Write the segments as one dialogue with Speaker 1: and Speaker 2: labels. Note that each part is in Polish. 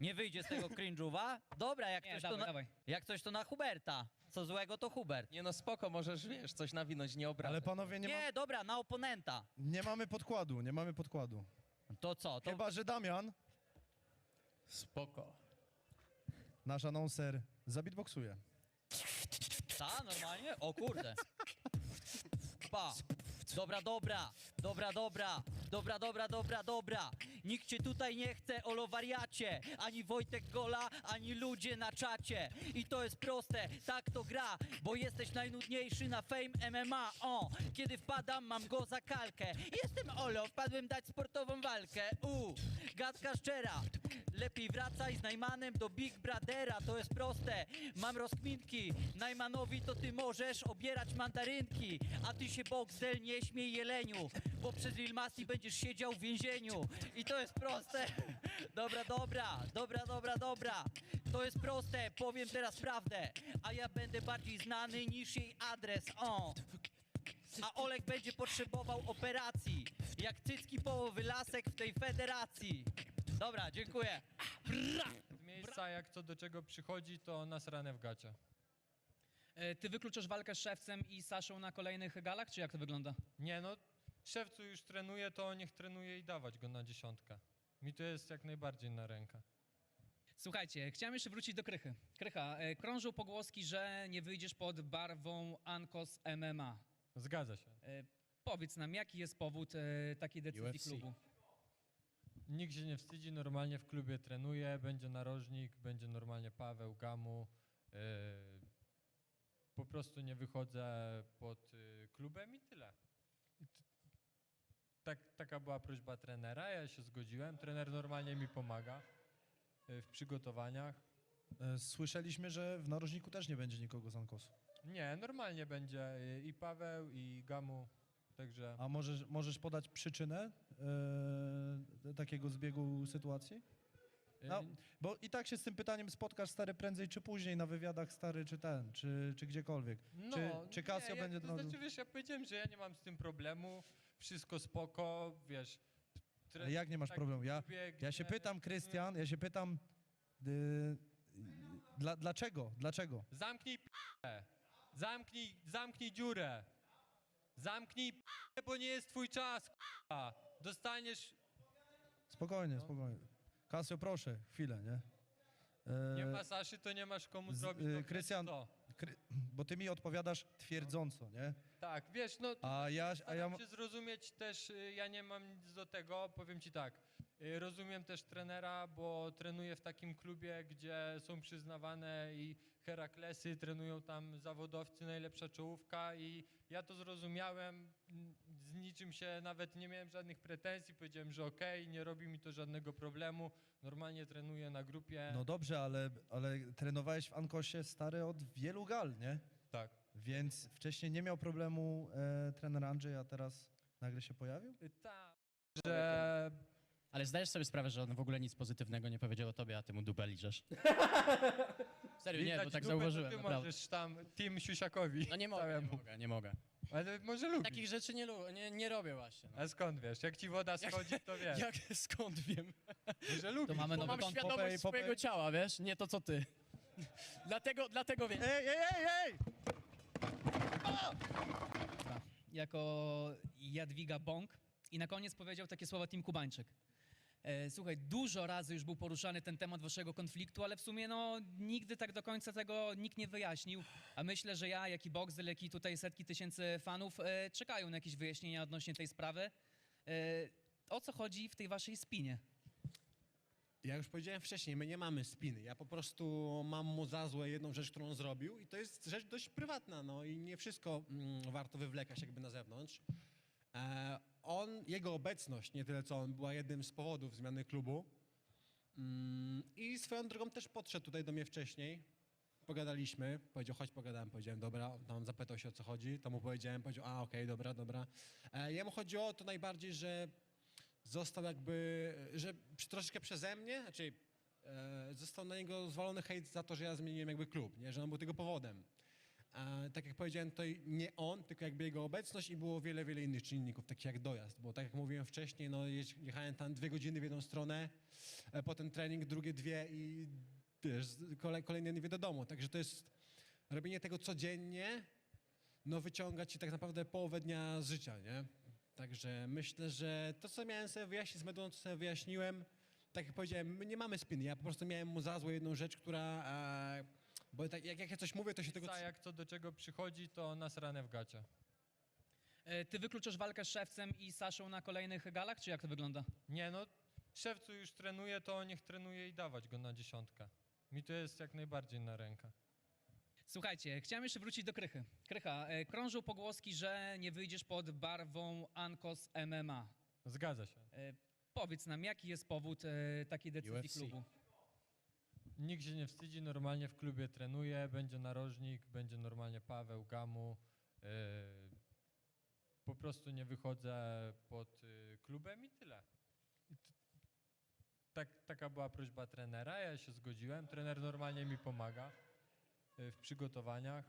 Speaker 1: Nie wyjdzie z tego cringe'uwa? Dobra, jak
Speaker 2: Nie,
Speaker 1: coś, to
Speaker 2: dawaj,
Speaker 1: na,
Speaker 2: dawaj.
Speaker 1: jak coś to na Huberta. Co złego to Hubert.
Speaker 3: Nie no spoko, możesz, wiesz, coś nawinąć, nie obrażać.
Speaker 4: Ale panowie, nie,
Speaker 1: Nie,
Speaker 4: ma,
Speaker 1: dobra, na oponenta.
Speaker 4: nie mamy podkładu, nie mamy podkładu.
Speaker 1: To co? To
Speaker 4: Chyba, że Damian,
Speaker 3: Spoko.
Speaker 4: nasz anonser, zabitboksuje.
Speaker 1: ta, normalnie? O kurde. Pa. Dobra, dobra, dobra, dobra, dobra, dobra, dobra, dobra. Nikt cię tutaj nie chce, olo wariacie. Ani Wojtek Gola, ani ludzie na czacie. I to jest proste, tak to gra, bo jesteś najnudniejszy na Fame MMA. O, kiedy wpadam, mam go za kalkę. Jestem Olo, wpadłem dać sportową walkę. U, gadka szczera. Lepiej wracaj z Najmanem do Big Brothera, to jest proste. Mam rozkminki, Najmanowi to ty możesz obierać mandarynki, a ty się Boxdel nie śmiej jeleniu, bo przez Lil Masti będziesz siedział w więzieniu. I to jest proste. Dobra, dobra, dobra, dobra, dobra. To jest proste, powiem teraz prawdę, a ja będę bardziej znany niż jej adres. O. A Olek będzie potrzebował operacji, jak cycki połowy lasek w tej federacji. Dobra, dziękuję.
Speaker 5: Z miejsca jak co do czego przychodzi, to nasrane w gacie.
Speaker 2: E, Ty wykluczasz walkę z Szewcem i Saszą na kolejnych galach, czy jak to wygląda?
Speaker 5: Nie no, szewcu już trenuje, to niech trenuje i dawać go na dziesiątkę. Mi to jest jak najbardziej na rękę.
Speaker 2: Słuchajcie, chciałem jeszcze wrócić do Krychy. Krycha, e, krążą pogłoski, że nie wyjdziesz pod barwą Ankos MMA.
Speaker 5: Zgadza się.
Speaker 2: E, Powiedz nam, jaki jest powód e, takiej decyzji
Speaker 4: UFC.
Speaker 2: klubu?
Speaker 5: Nikt się nie wstydzi, normalnie w klubie trenuje, będzie narożnik, będzie normalnie Paweł, Gamu. Yy, po prostu nie wychodzę pod y, klubem i tyle. I Tak, taka była prośba trenera, ja się zgodziłem. Trener normalnie mi pomaga y, w przygotowaniach.
Speaker 4: E, Słyszeliśmy, że w narożniku też nie będzie nikogo z Ankosu.
Speaker 5: Nie, normalnie będzie i Paweł, i Gamu, także...
Speaker 4: A możesz, możesz podać przyczynę e, takiego zbiegu sytuacji? No, bo i tak się z tym pytaniem spotkasz stary prędzej czy później na wywiadach stary czy ten, czy, czy gdziekolwiek.
Speaker 5: No,
Speaker 4: Czy- czy Casio
Speaker 5: nie, ja,
Speaker 4: będzie
Speaker 5: To znaczy, wiesz, ja powiedziałem, że ja nie mam z tym problemu, wszystko spoko, wiesz. tre-
Speaker 4: Ale jak nie masz
Speaker 5: tak
Speaker 4: problemu? Ja, ja się pytam, Krystian, ja się pytam, y, dla, dlaczego, dlaczego?
Speaker 5: Zamknij. Zamknij, zamknij dziurę. Zamknij bo nie jest twój czas, k***a. Dostaniesz,
Speaker 4: Spokojnie, spokojnie. Kasio, proszę, chwilę, nie? E,
Speaker 5: nie ma Saszy, to nie masz komu zrobić. to
Speaker 4: Krystian-. Kry, bo ty mi odpowiadasz twierdząco, nie?
Speaker 5: Tak, wiesz, no
Speaker 4: A ja, a ja,
Speaker 5: Staram się zrozumieć też, y, ja nie mam nic do tego, powiem ci tak. y, Rozumiem też trenera, bo trenuję w takim klubie, gdzie są przyznawane i Heraklesy, trenują tam zawodowcy, najlepsza czołówka i ja to zrozumiałem, z niczym się nawet nie miałem żadnych pretensji, powiedziałem, że okej, nie robi mi to żadnego problemu, normalnie trenuję na grupie.
Speaker 4: no dobrze, ale, ale trenowałeś w Ankosie stary od wielu gal, nie?
Speaker 5: tak.
Speaker 4: Więc wcześniej nie miał problemu e, trener Andrzej, a teraz nagle się pojawił?
Speaker 5: Y, Tak, że
Speaker 6: Ale zdajesz sobie sprawę, że on w ogóle nic pozytywnego nie powiedział o tobie, a ty mu dupę liżesz? Serio, nie,
Speaker 5: widać
Speaker 6: bo tak
Speaker 5: dupę, to
Speaker 6: zauważyłem,
Speaker 5: Ty
Speaker 6: naprawdę.
Speaker 5: możesz tam, Team Siusiakowi.
Speaker 6: No nie mogę, nie
Speaker 5: całemu.
Speaker 6: mogę, nie mogę.
Speaker 5: Ale może lubisz.
Speaker 6: Takich rzeczy nie, lu- nie, nie robię właśnie. No.
Speaker 5: A skąd wiesz? Jak ci woda schodzi, to wiesz,
Speaker 6: Jak, skąd wiem?
Speaker 5: że lubisz.
Speaker 2: To mamy
Speaker 6: Bo
Speaker 2: nowy
Speaker 6: mam
Speaker 2: kąt.
Speaker 6: świadomość
Speaker 4: Popej, popej.
Speaker 6: swojego ciała, wiesz? Nie to, co ty. dlatego, dlatego wiem.
Speaker 4: Ej, ej, ej, ej!
Speaker 2: Jako Jadwiga Bąk i na koniec powiedział takie słowa Tim Kubańczyk. E, Słuchaj, dużo razy już był poruszany ten temat waszego konfliktu, ale w sumie no nigdy tak do końca tego nikt nie wyjaśnił. A myślę, że ja, jak i Boxel, jak i tutaj setki tysięcy fanów e, czekają na jakieś wyjaśnienia odnośnie tej sprawy. E, o co chodzi w tej waszej spinie?
Speaker 7: Ja już powiedziałem wcześniej, my nie mamy spiny. Ja po prostu mam mu za złe jedną rzecz, którą zrobił i to jest rzecz dość prywatna, no i nie wszystko mm, warto wywlekać jakby na zewnątrz. E, on, jego obecność, nie tyle co on, była jednym z powodów zmiany klubu. Mm, I swoją drogą też podszedł tutaj do mnie wcześniej. Pogadaliśmy, powiedział, chodź pogadałem, powiedziałem, dobra, on zapytał się o co chodzi, to mu powiedziałem, powiedział, a okej, dobra, dobra. E, jemu chodziło o to najbardziej, że został jakby, że troszeczkę przeze mnie, znaczy e, został na niego zwalony hejt za to, że ja zmieniłem jakby klub, nie? że on był tego powodem. A tak jak powiedziałem, to nie on, tylko jakby jego obecność i było wiele, wiele innych czynników, takich jak dojazd, bo tak jak mówiłem wcześniej, no jechałem tam dwie godziny w jedną stronę, potem trening, drugie dwie i wiesz, kole, kolejne dwie do domu, także to jest robienie tego codziennie, no wyciąga ci tak naprawdę połowę dnia z życia, nie? Także myślę, że to, co miałem sobie wyjaśnić z Meduną, to sobie wyjaśniłem. Tak jak powiedziałem, my nie mamy spiny. Ja po prostu miałem mu za złe jedną rzecz, która... E, bo tak, jak, jak ja coś mówię, to się tego...
Speaker 5: Za jak co do czego przychodzi, to nas ranę w gacie.
Speaker 2: E, Ty wykluczasz walkę z Szewcem i Saszą na kolejnych galach, czy jak to wygląda?
Speaker 5: Nie no, szewcu już trenuje, to niech trenuje i dawać go na dziesiątkę. Mi to jest jak najbardziej na rękę.
Speaker 2: Słuchajcie, chciałem jeszcze wrócić do Krychy. Krycha, e, krążą pogłoski, że nie wyjdziesz pod barwą Ankos MMA.
Speaker 5: Zgadza się.
Speaker 2: E, Powiedz nam, jaki jest powód e, takiej decyzji
Speaker 6: UFC.
Speaker 2: klubu?
Speaker 5: Nikt się nie wstydzi, normalnie w klubie trenuje, będzie narożnik, będzie normalnie Paweł, Gamu. Yy, po prostu nie wychodzę pod y, klubem i tyle. I Tak, taka była prośba trenera, ja się zgodziłem. Trener normalnie mi pomaga y, w przygotowaniach.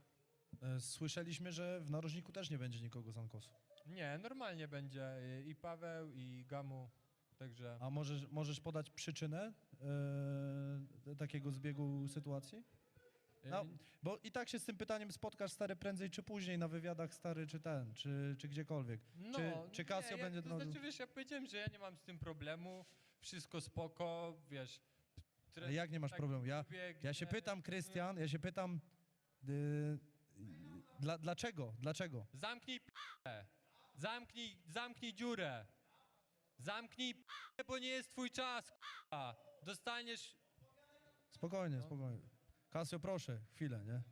Speaker 4: E, Słyszeliśmy, że w narożniku też nie będzie nikogo z Ankosu.
Speaker 5: Nie, normalnie będzie i Paweł, i Gamu, także...
Speaker 4: A możesz, możesz podać przyczynę e, takiego zbiegu sytuacji?
Speaker 5: y,
Speaker 4: No, bo i tak się z tym pytaniem spotkasz stary prędzej czy później na wywiadach stary czy ten, czy, czy gdziekolwiek.
Speaker 5: No,
Speaker 4: czy, czy Casio
Speaker 5: nie, ja,
Speaker 4: będzie...
Speaker 5: To
Speaker 4: no,
Speaker 5: znaczy, wiesz, ja powiedziałem, że ja nie mam z tym problemu, wszystko spoko, wiesz... tre-
Speaker 4: jak nie masz
Speaker 5: tak
Speaker 4: problemu? Ja, ja się pytam, Krystian, ja się pytam, y, dla, dlaczego? Dlaczego?
Speaker 5: Zamknij. Zamknij, zamknij dziurę. Zamknij p***ę, bo nie jest twój czas, k***a. Dostaniesz...
Speaker 4: Spokojnie, spokojnie. Kasio, proszę, chwilę, nie?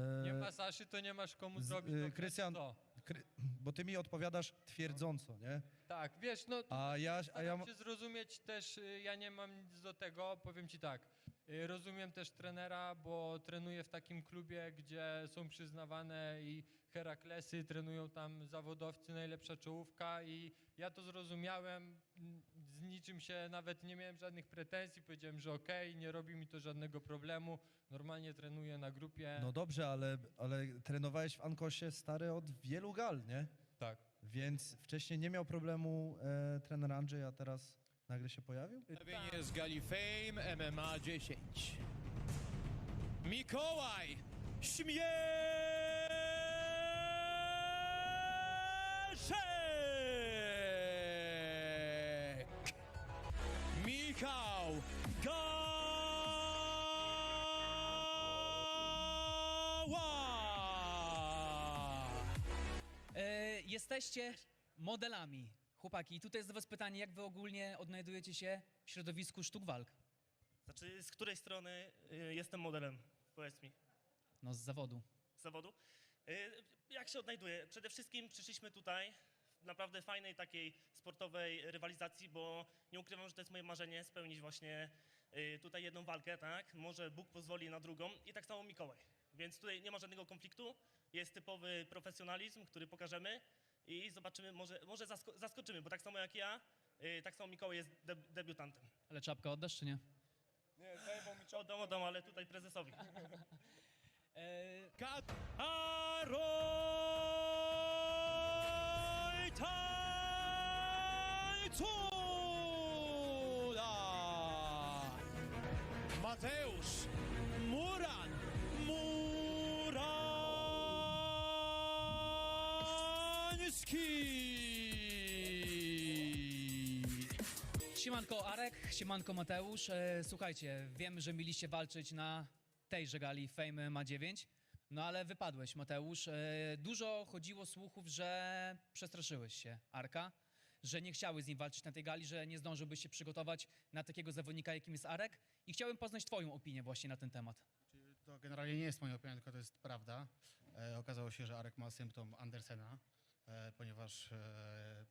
Speaker 4: E,
Speaker 5: Nie ma Saszy, to nie masz komu zrobić. to
Speaker 4: Krystian-. Kry, bo ty mi odpowiadasz twierdząco, nie?
Speaker 5: Tak, wiesz, no...
Speaker 4: A ja, a
Speaker 5: Staram
Speaker 4: ja
Speaker 5: się zrozumieć też, y, ja nie mam nic do tego, powiem ci tak. Y, Rozumiem też trenera, bo trenuję w takim klubie, gdzie są przyznawane i Heraklesy, trenują tam zawodowcy, najlepsza czołówka i ja to zrozumiałem, z niczym się nawet nie miałem żadnych pretensji, powiedziałem, że okej, nie robi mi to żadnego problemu, normalnie trenuję na grupie.
Speaker 4: No dobrze, ale, ale trenowałeś w Ankosie stary od wielu gal, nie?
Speaker 5: tak.
Speaker 4: Więc wcześniej nie miał problemu e, trener Andrzej, a teraz nagle się pojawił?
Speaker 8: Zestawienie z Gali Fame MMA 10. Mikołaj Śmieszek! Michał Gała!
Speaker 2: E, jesteście modelami. Chłopaki, i tutaj jest do was pytanie, jak wy ogólnie odnajdujecie się w środowisku sztuk walk?
Speaker 9: Znaczy, z której strony y, jestem modelem? Powiedz mi,
Speaker 2: No z zawodu.
Speaker 9: z zawodu. Y, Jak się odnajduję? Przede wszystkim przyszliśmy tutaj w naprawdę fajnej takiej sportowej rywalizacji, bo nie ukrywam, że to jest moje marzenie spełnić właśnie y, tutaj jedną walkę, tak? Może Bóg pozwoli na drugą i tak samo Mikołaj. Więc tutaj nie ma żadnego konfliktu, jest typowy profesjonalizm, który pokażemy i zobaczymy, może, może zasko- zaskoczymy, bo tak samo jak ja, y, tak samo Mikołaj jest deb- debiutantem.
Speaker 2: Ale czapkę oddasz, czy nie?
Speaker 9: Oddam, oddam, ale tutaj prezesowi.
Speaker 2: E,
Speaker 8: Kat Aroj Tańcula! Mateusz Muran Murański!
Speaker 2: Siemanko Arek, siemanko Mateusz. E, słuchajcie, wiem, że mieliście walczyć na tejże gali Fame ma 9, no ale wypadłeś Mateusz. E, dużo chodziło słuchów, że przestraszyłeś się Arka, że nie chciałeś z nim walczyć na tej gali, że nie zdążyłbyś się przygotować na takiego zawodnika, jakim jest Arek i chciałem poznać twoją opinię właśnie na ten temat.
Speaker 6: To generalnie nie jest moja opinia, tylko to jest prawda. E, okazało się, że Arek ma symptom Andersena, ponieważ e,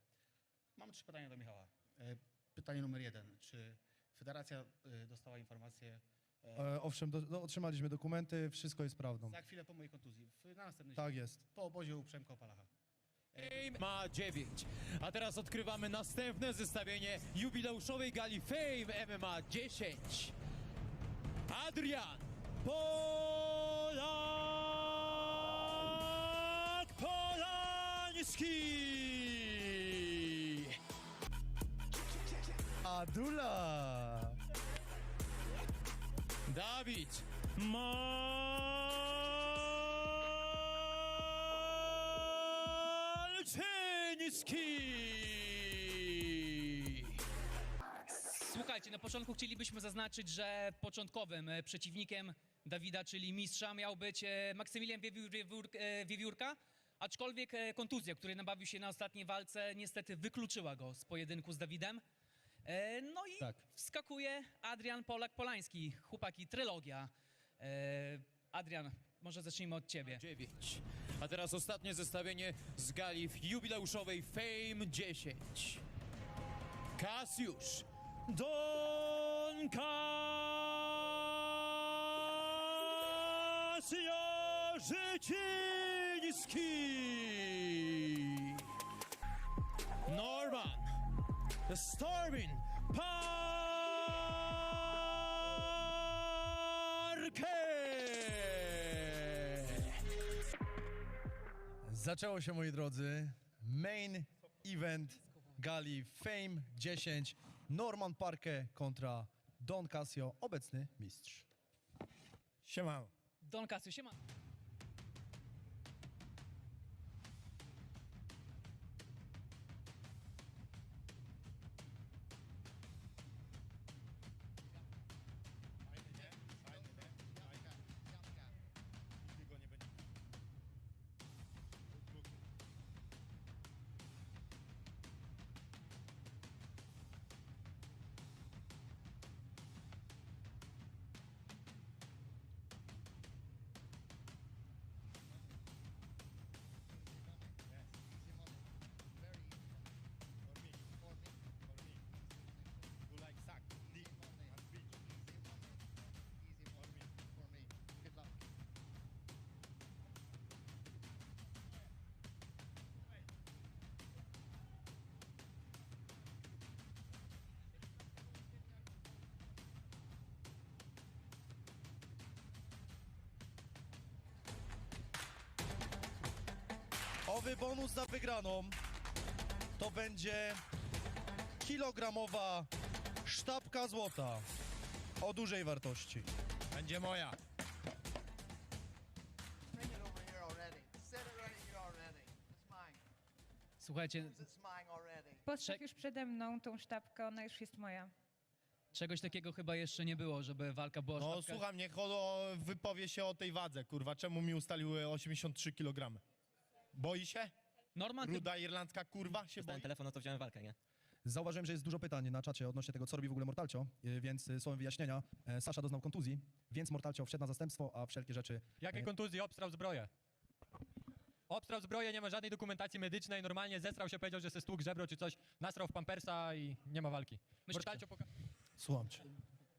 Speaker 6: mam trzy pytania do Michała. E, pytanie numer jeden. Czy federacja e, dostała informację
Speaker 4: E, owszem, do, no, otrzymaliśmy dokumenty, wszystko jest prawdą.
Speaker 6: za chwilę po mojej kontuzji, w, na następny
Speaker 4: Tak
Speaker 6: dzień,
Speaker 4: jest.
Speaker 6: po obozie u Przemka Opalacha?
Speaker 8: Fame ma 9. A teraz odkrywamy następne zestawienie jubileuszowej gali Fame MMA 10. Adrian Pola Cieniski!
Speaker 4: Adula!
Speaker 8: Dawid Malczyński!
Speaker 2: Słuchajcie, na początku chcielibyśmy zaznaczyć, że początkowym e, przeciwnikiem Dawida, czyli mistrza, miał być e, Maksymilian e, Wiewiórka, aczkolwiek e, kontuzja, której nabawił się na ostatniej walce, niestety wykluczyła go z pojedynku z Dawidem. E, No i
Speaker 4: Tak.
Speaker 2: wskakuje Adrian Polak-Polański, chłopaki, trylogia. E, Adrian, może zacznijmy od ciebie.
Speaker 8: 9. A teraz ostatnie zestawienie z gali jubileuszowej Fame 10. Kasiusz Don Casio Życiński Norman Stormin Parker
Speaker 4: Zaczęło się, moi drodzy, main event gali Fame 10. Norman Parke kontra Don Casio, obecny mistrz.
Speaker 8: Siemano.
Speaker 2: Don Casio, siema.
Speaker 4: Owy bonus za wygraną to będzie kilogramowa sztabka złota o dużej wartości.
Speaker 8: Będzie moja.
Speaker 2: Słuchajcie.
Speaker 10: Postaw już przede mną tą sztabkę, ona już jest moja.
Speaker 2: czegoś takiego chyba jeszcze nie było, żeby walka była
Speaker 11: No
Speaker 2: sztabka.
Speaker 11: słucham, niech Holo wypowie się o tej wadze, kurwa. Czemu mi ustaliły 83 kg? Boi się?
Speaker 2: Norman, ty
Speaker 11: Ruda irlandzka kurwa się boi?
Speaker 1: telefon, no to wziąłem walkę, nie?
Speaker 4: Zauważyłem, że jest dużo pytań na czacie odnośnie tego, co robi w ogóle Mortalcio, y, więc y, słowem wyjaśnienia. e, Sasza doznał kontuzji, więc Mortalcio wszedł na zastępstwo, a wszelkie rzeczy...
Speaker 5: Jakiej
Speaker 4: e,
Speaker 5: kontuzji? Obstrał zbroję. Obstrał zbroję, nie ma żadnej dokumentacji medycznej, normalnie zesrał się, powiedział, że se stłuk żebro czy coś, nasrał w pampersa i nie ma walki.
Speaker 2: Myślę-
Speaker 5: Mortalcio poka-
Speaker 4: Słucham cię.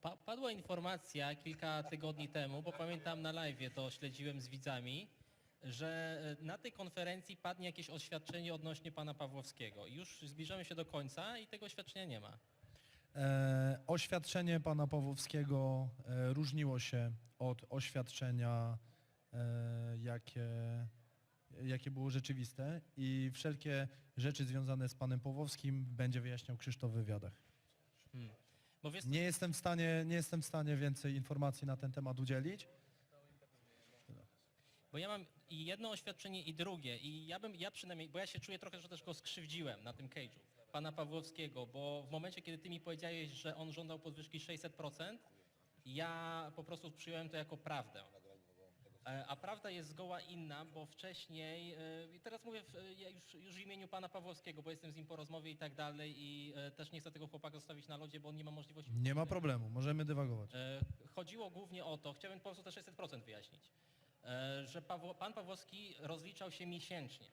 Speaker 3: Pa padła informacja kilka tygodni temu, bo pamiętam na live to śledziłem z widzami, że e, na tej konferencji padnie jakieś oświadczenie odnośnie pana Pawłowskiego. Już zbliżamy się do końca i tego oświadczenia nie ma.
Speaker 4: E, oświadczenie pana Pawłowskiego e, różniło się od oświadczenia, e, jakie, jakie było rzeczywiste i wszelkie rzeczy związane z panem Pawłowskim będzie wyjaśniał Krzysztof w wywiadach.
Speaker 3: Hmm. Wiesz,
Speaker 4: Nie jestem w stanie, nie jestem w stanie więcej informacji na ten temat udzielić.
Speaker 3: Bo ja mam i jedno oświadczenie i drugie i ja bym, ja przynajmniej, bo ja się czuję trochę, że też go skrzywdziłem na tym cage'u, pana Pawłowskiego, bo w momencie, kiedy ty mi powiedziałeś, że on żądał podwyżki 600%, ja po prostu przyjąłem to jako prawdę. E, A prawda jest zgoła inna, bo wcześniej, e, i teraz mówię w, ja już, już w imieniu pana Pawłowskiego, bo jestem z nim po rozmowie i tak dalej i e, też nie chcę tego chłopaka zostawić na lodzie, bo on nie ma możliwości...
Speaker 4: Nie ma problemu, możemy dywagować.
Speaker 3: E, Chodziło głównie o to, chciałem po prostu te 600% wyjaśnić, e, że Pawło, pan Pawłowski rozliczał się miesięcznie.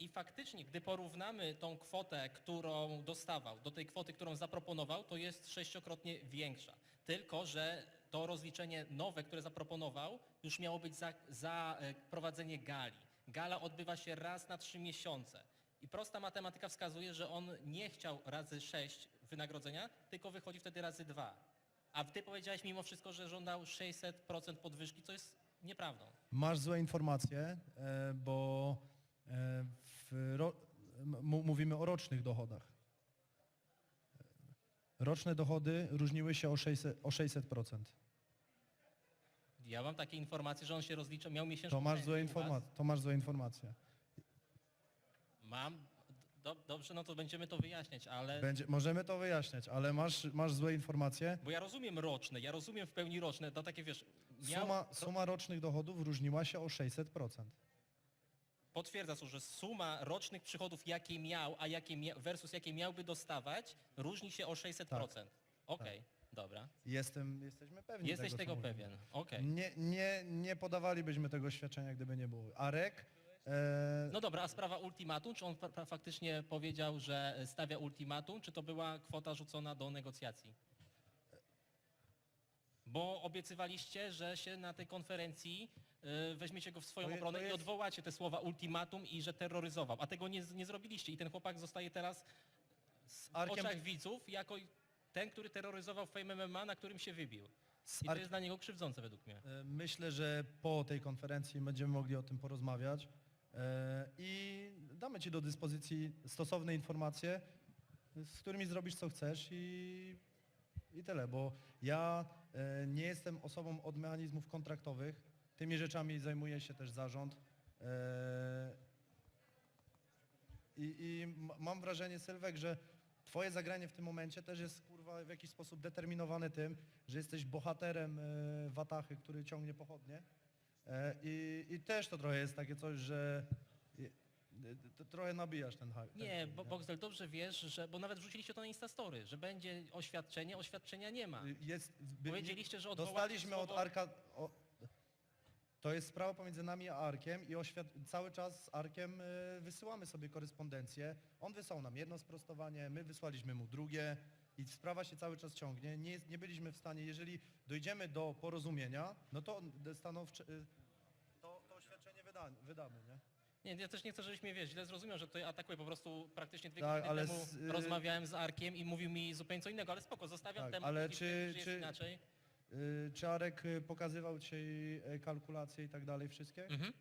Speaker 3: I faktycznie, gdy porównamy tą kwotę, którą dostawał, do tej kwoty, którą zaproponował, to jest sześciokrotnie większa. Tylko, że to rozliczenie nowe, które zaproponował, już miało być za, za e, prowadzenie gali. Gala odbywa się raz na trzy miesiące. I prosta matematyka wskazuje, że on nie chciał razy sześć wynagrodzenia, tylko wychodzi wtedy razy dwa. A ty powiedziałeś mimo wszystko, że żądał 600% podwyżki, co jest nieprawdą.
Speaker 4: Masz złe informacje, e, bo e, ro, mówimy o rocznych dochodach. Roczne dochody różniły się o 600%. O 600%.
Speaker 3: Ja mam takie informacje, że on się rozlicza, miał miesięczną
Speaker 4: To masz, złe informa- to masz złe informacje.
Speaker 3: Mam. Do, dobrze, no to będziemy to wyjaśniać, ale...
Speaker 4: Będzie, możemy to wyjaśniać, ale masz, masz złe informacje.
Speaker 3: Bo ja rozumiem roczne, ja rozumiem w pełni roczne, to takie wiesz... miał-
Speaker 4: Suma, suma rocznych dochodów różniła się o 600%.
Speaker 3: Potwierdzasz, że suma rocznych przychodów, jakie miał, a jakie mia- versus jakie miałby dostawać, różni się o 600%.
Speaker 4: Tak.
Speaker 3: Okej, dobra.
Speaker 4: Jestem, jesteśmy pewni
Speaker 3: Jesteś
Speaker 4: tego, co
Speaker 3: tego
Speaker 4: mówimy.
Speaker 3: pewien. Okej.
Speaker 4: Nie, nie, nie podawalibyśmy tego świadczenia, gdyby nie było. Arek, e,
Speaker 3: No dobra, a sprawa ultimatum, czy on fa- fa- faktycznie powiedział, że stawia ultimatum, czy to była kwota rzucona do negocjacji? Bo obiecywaliście, że się na tej konferencji y, weźmiecie go w swoją
Speaker 4: To je-
Speaker 3: obronę
Speaker 4: to
Speaker 3: i
Speaker 4: jest-
Speaker 3: odwołacie te słowa ultimatum i że terroryzował, a tego nie, z- nie zrobiliście i ten chłopak zostaje teraz w
Speaker 4: Arkiem-
Speaker 3: oczach widzów jako ten, który terroryzował Fame MMA, na którym się wybił.
Speaker 4: z
Speaker 3: I to
Speaker 4: Ark-
Speaker 3: jest dla niego krzywdzące według mnie.
Speaker 4: e, myślę, że po tej konferencji będziemy mogli o tym porozmawiać e, i damy Ci do dyspozycji stosowne informacje, z którymi zrobisz co chcesz i, i tyle, bo ja e, nie jestem osobą od mechanizmów kontraktowych, tymi rzeczami zajmuje się też zarząd. E, I, i mam wrażenie, Sylwek, że twoje zagranie w tym momencie też jest kurwa w jakiś sposób determinowane tym, że jesteś bohaterem e, Watachy, który ciągnie pochodnie. I, I też to trochę jest takie coś, że to trochę nabijasz ten hype.
Speaker 3: Nie, bo Boxdel, dobrze wiesz, że, bo nawet wrzuciliście to na Instastory, że będzie oświadczenie, oświadczenia nie ma.
Speaker 4: Jest, by-
Speaker 3: Powiedzieliście, że odwołacie
Speaker 4: Dostaliśmy od
Speaker 3: słowo-
Speaker 4: Arka... O, to jest sprawa pomiędzy nami a Arkiem i oświad... cały czas z Arkiem y, wysyłamy sobie korespondencję. On wysłał nam jedno sprostowanie, my wysłaliśmy mu drugie i sprawa się cały czas ciągnie. Nie, jest, nie byliśmy w stanie, jeżeli dojdziemy do porozumienia, no to stanowcze... y, To, to oświadczenie wyda, wydamy, nie?
Speaker 3: Nie, ja też nie chcę, żebyś mnie wiesz, źle zrozumiał, że tutaj atakuję po prostu praktycznie dwie
Speaker 4: Tak,
Speaker 3: godziny temu
Speaker 4: z- y-
Speaker 3: rozmawiałem z Arkiem i mówił mi zupełnie co innego, ale spoko, zostawiam
Speaker 4: Tak,
Speaker 3: temat,
Speaker 4: ale czy- czy-
Speaker 3: jest inaczej.
Speaker 4: Y, Czy Arek y, pokazywał Ci y, kalkulacje i tak dalej wszystkie?
Speaker 3: Mhm.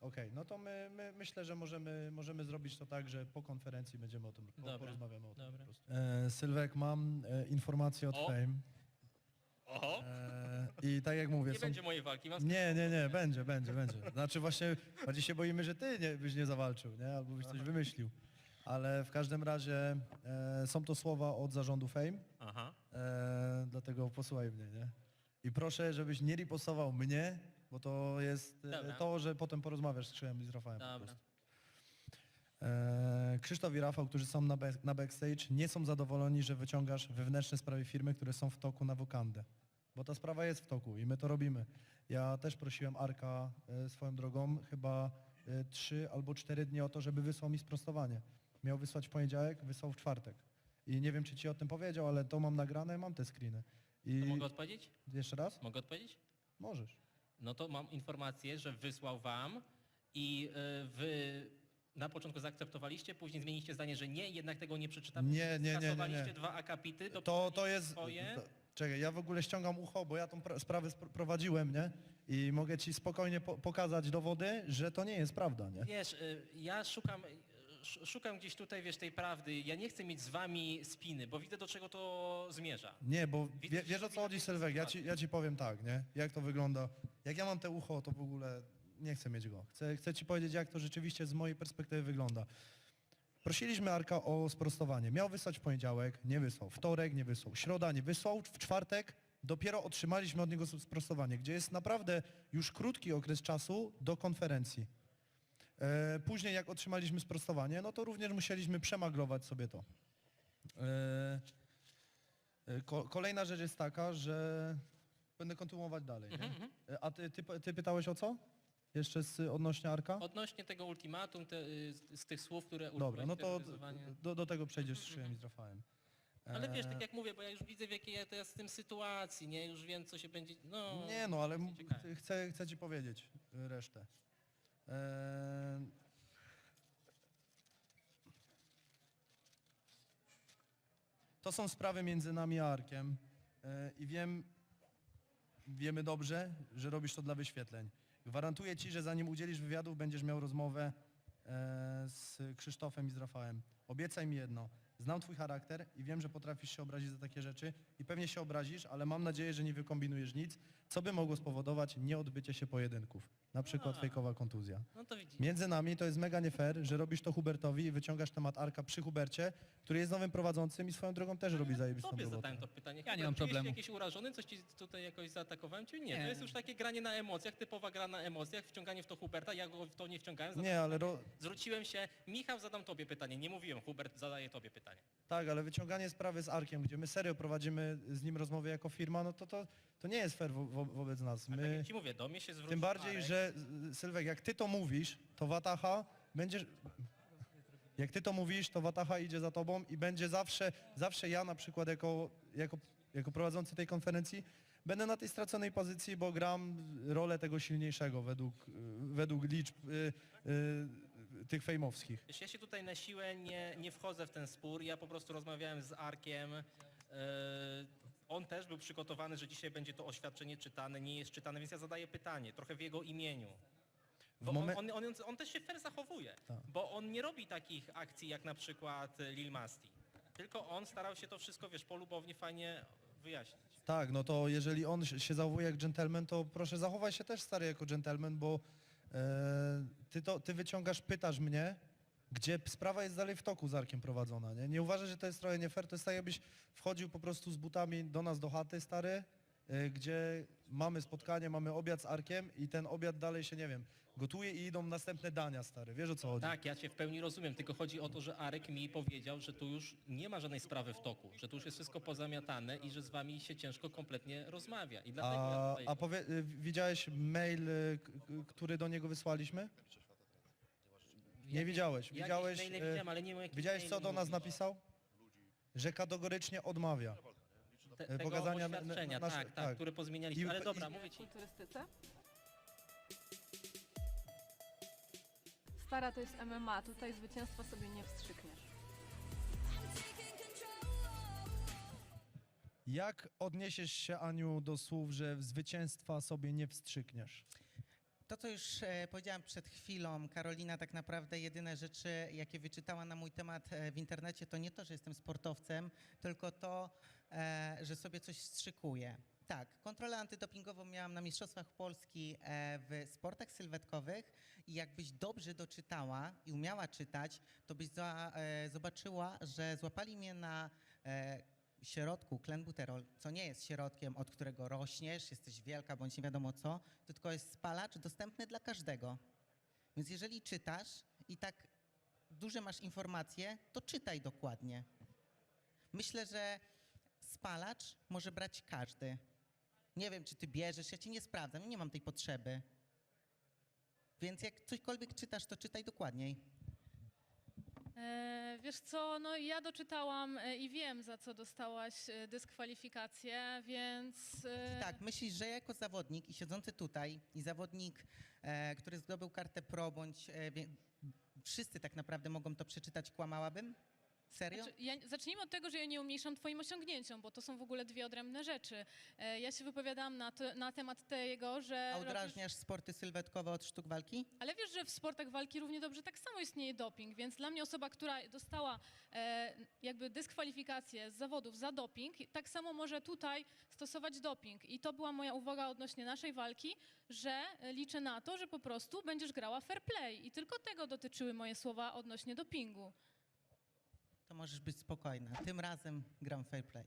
Speaker 4: Okej, no to my, my myślę, że możemy, możemy zrobić to tak, że po konferencji będziemy o tym,
Speaker 3: Dobra,
Speaker 4: porozmawiamy o tym
Speaker 3: dobra.
Speaker 4: po prostu. E, Sylwek, mam e, informację od
Speaker 3: O!
Speaker 4: Fame.
Speaker 3: Oho,
Speaker 4: E, I tak jak mówię,
Speaker 3: nie
Speaker 4: są...
Speaker 3: będzie mojej walki, mam
Speaker 4: Nie, nie, nie, będzie, będzie, będzie. Znaczy właśnie bardziej się boimy, że ty nie, byś nie zawalczył, nie? Albo byś coś wymyślił. Ale w każdym razie e, są to słowa od zarządu Fame,
Speaker 3: Aha.
Speaker 4: e, dlatego posłuchaj mnie, nie? I proszę, żebyś nie ripostował mnie, bo to jest e,
Speaker 3: Dobra.
Speaker 4: to, że potem porozmawiasz z Krzyjem i z Rafałem po
Speaker 3: Dobra.
Speaker 4: prostu. E, Krzysztof i Rafał, którzy są na, back- na backstage, nie są zadowoleni, że wyciągasz wewnętrzne sprawy firmy, które są w toku na wokandę. Bo ta sprawa jest w toku i my to robimy. Ja też prosiłem Arka e, swoją drogą chyba e, trzy albo cztery dni o to, żeby wysłał mi sprostowanie. Miał wysłać w poniedziałek, wysłał w czwartek. I nie wiem, czy ci o tym powiedział, ale to mam nagrane, mam te screeny. I
Speaker 3: To mogę odpowiedzieć?
Speaker 4: jeszcze raz?
Speaker 3: Mogę odpowiedzieć?
Speaker 4: Możesz.
Speaker 3: No to mam informację, że wysłał wam i y, wy na początku zaakceptowaliście, później zmieniliście zdanie, że nie, jednak tego nie przeczytam.
Speaker 4: Nie, nie, nie, nie, nie.
Speaker 3: Skasowaliście dwa akapity,
Speaker 4: To, to jest...
Speaker 3: swoje.
Speaker 4: To, czekaj, ja w ogóle ściągam ucho, bo ja tą pra- sprawę spr- prowadziłem, nie? I mogę ci spokojnie po pokazać dowody, że to nie jest prawda, nie?
Speaker 3: Wiesz, y, ja szukam, y, sz- szukam gdzieś tutaj, wiesz, tej prawdy. Ja nie chcę mieć z wami spiny, bo widzę, do czego to zmierza.
Speaker 4: Nie, bo wie, wiesz o co chodzi, Sylwek, ja ci, ja ci powiem tak, nie? Jak to wygląda. Jak ja mam te ucho, to w ogóle nie chcę mieć go. Chcę, chcę ci powiedzieć, jak to rzeczywiście z mojej perspektywy wygląda. Prosiliśmy Arka o sprostowanie. Miał wysłać w poniedziałek, nie wysłał. Wtorek, nie wysłał. Środa, nie wysłał. W czwartek dopiero otrzymaliśmy od niego sprostowanie, gdzie jest naprawdę już krótki okres czasu do konferencji. E, później jak otrzymaliśmy sprostowanie, no to również musieliśmy przemaglować sobie to. E, e, ko, kolejna rzecz jest taka, że będę kontynuować dalej. Nie?
Speaker 3: Mhm,
Speaker 4: A ty, ty, ty pytałeś o co? Jeszcze z, odnośnie Arka?
Speaker 3: Odnośnie tego ultimatum, te, y, z, z tych słów, które
Speaker 4: Dobra, no to
Speaker 3: terroryzowanie.
Speaker 4: do, do tego przejdziesz z Szyjem i z Rafałem.
Speaker 3: Ale wiesz,
Speaker 4: E,
Speaker 3: tak jak mówię, bo ja już widzę w jakiej ja to jestem sytuacji, nie? Już wiem, co się będzie, no...
Speaker 4: Nie no, ale m-
Speaker 3: ciekawe.
Speaker 4: chcę, chcę ci powiedzieć y, resztę. E, To są sprawy między nami a Arkiem e, i wiem, wiemy dobrze, że robisz to dla wyświetleń. Gwarantuję ci, że zanim udzielisz wywiadów, będziesz miał rozmowę z Krzysztofem i z Rafałem. Obiecaj mi jedno. Znam twój charakter i wiem, że potrafisz się obrazić za takie rzeczy i pewnie się obrazisz, ale mam nadzieję, że nie wykombinujesz nic, co by mogło spowodować nieodbycie się pojedynków. Na przykład
Speaker 3: A.
Speaker 4: fejkowa kontuzja.
Speaker 3: No to widzisz.
Speaker 4: Między nami to jest mega nie fair, że robisz to Hubertowi i wyciągasz temat Arka przy Hubercie, który jest nowym prowadzącym i swoją drogą też robi zajebistą
Speaker 3: Tobie
Speaker 4: robotę.
Speaker 3: zadałem to pytanie.
Speaker 2: Ja nie mam problemu.
Speaker 3: jakiś urażony? Coś ci tutaj jakoś zaatakowałem? Czy nie?
Speaker 2: Nie.
Speaker 3: To jest już takie granie na emocjach, typowa gra na emocjach, wciąganie w to Huberta, ja go w to nie wciągałem.
Speaker 4: Nie, ale ro...
Speaker 3: Zwróciłem się, Michał, zadam tobie pytanie. Nie mówiłem, Hubert zadaje tobie pytanie.
Speaker 4: Tak, ale wyciąganie sprawy z Arkiem, gdzie my serio prowadzimy z nim rozmowy jako firma, no to to, to nie jest fair wo wo wobec nas.
Speaker 3: Tak
Speaker 4: My...
Speaker 3: jak ci mówię, do mnie się zwrócił
Speaker 4: Tym bardziej, że Sylwek, jak ty to mówisz, to Wataha będziesz. Jak ty to mówisz, to Wataha idzie za tobą i będzie zawsze, zawsze ja na przykład jako, jako, jako prowadzący tej konferencji będę na tej straconej pozycji, bo gram rolę tego silniejszego według, według liczb y, y, tych fejmowskich.
Speaker 3: Wiesz, ja się tutaj na siłę nie, nie wchodzę w ten spór, ja po prostu rozmawiałem z Arkiem. e, on też był przygotowany, że dzisiaj będzie to oświadczenie czytane, nie jest czytane, więc ja zadaję pytanie, trochę w jego imieniu. Bo on, on, on, on też się fair zachowuje,
Speaker 4: Tak.
Speaker 3: bo on nie robi takich akcji jak na przykład Lil Masti. Tylko on starał się to wszystko, wiesz, polubownie, fajnie wyjaśnić.
Speaker 4: Tak, no to jeżeli on się zachowuje jak dżentelmen, to proszę zachowaj się też stary jako dżentelmen, bo ty, to, ty wyciągasz, pytasz mnie, gdzie sprawa jest dalej w toku z Arkiem prowadzona, nie? Nie uważasz, że to jest trochę nie fair? To jest tak jakbyś wchodził po prostu z butami do nas do chaty, stary, e, gdzie mamy spotkanie, mamy obiad z Arkiem i ten obiad dalej się, nie wiem, gotuje i idą następne dania, stary, wiesz o co chodzi?
Speaker 3: Tak, ja cię w pełni rozumiem, tylko chodzi o to, że Arek mi powiedział, że tu już nie ma żadnej sprawy w toku, że tu już jest wszystko pozamiatane i że z wami się ciężko kompletnie rozmawia. I dlatego ja
Speaker 4: A,
Speaker 3: tutaj...
Speaker 4: a powie, y, widziałeś mail, y, k- który do niego wysłaliśmy? Nie widziałeś.
Speaker 3: jakieś
Speaker 4: Widziałeś,
Speaker 3: maile
Speaker 4: e,
Speaker 3: widziałem, ale nie
Speaker 4: widziałeś co do nas
Speaker 3: mówisz.
Speaker 4: napisał? Że kategorycznie odmawia.
Speaker 3: Te,
Speaker 4: e,
Speaker 3: tego
Speaker 4: pokazania na- na-
Speaker 3: oświadczenia, tak, tak,
Speaker 4: tak.
Speaker 3: które pozmienialiśmy.
Speaker 4: I-
Speaker 3: Ale
Speaker 4: i-
Speaker 3: dobra, mówię ci.
Speaker 10: Turystyce?
Speaker 12: Stara to jest MMA, tutaj zwycięstwa sobie nie wstrzykniesz.
Speaker 4: Jak odniesiesz się, Aniu, do słów, że zwycięstwa sobie nie wstrzykniesz?
Speaker 13: To, co już e, powiedziałam przed chwilą, Karolina tak naprawdę jedyne rzeczy, jakie wyczytała na mój temat e, w internecie, to nie to, że jestem sportowcem, tylko to, że sobie coś strzykuję. Tak, kontrolę antydopingową miałam na Mistrzostwach Polski e, w sportach sylwetkowych i jakbyś dobrze doczytała i umiała czytać, to byś e, zobaczyła, że złapali mnie na e, środku klenbuterol, co nie jest środkiem, od którego rośniesz, jesteś wielka bądź nie wiadomo co, to tylko jest spalacz dostępny dla każdego. Więc jeżeli czytasz i tak duże masz informacje, to czytaj dokładnie. Myślę, że spalacz może brać każdy. Nie wiem, czy ty bierzesz, ja ci nie sprawdzam, nie mam tej potrzeby. Więc jak cośkolwiek czytasz, to czytaj dokładniej.
Speaker 12: E, wiesz co, no ja doczytałam e, i wiem, za co dostałaś e, dyskwalifikację, więc... E,
Speaker 13: Tak, myślisz, że jako zawodnik i siedzący tutaj i zawodnik, e, który zdobył kartę pro, bądź e, wszyscy tak naprawdę mogą to przeczytać, kłamałabym? Serio?
Speaker 12: Znaczy, ja, zacznijmy od tego, że ja nie umniejszam twoim osiągnięciom, bo to są w ogóle dwie odrębne rzeczy. E, ja się wypowiadałam na, to, na temat tego, że...
Speaker 13: A
Speaker 12: robisz-
Speaker 13: odrażniasz sporty sylwetkowe od sztuk walki?
Speaker 12: Ale wiesz, że w sportach walki równie dobrze tak samo istnieje doping, więc dla mnie osoba, która dostała e, jakby dyskwalifikację z zawodów za doping, tak samo może tutaj stosować doping. I to była moja uwaga odnośnie naszej walki, że liczę na to, że po prostu będziesz grała fair play. I tylko tego dotyczyły moje słowa odnośnie dopingu.
Speaker 13: To możesz być spokojna. Tym razem gram fair play.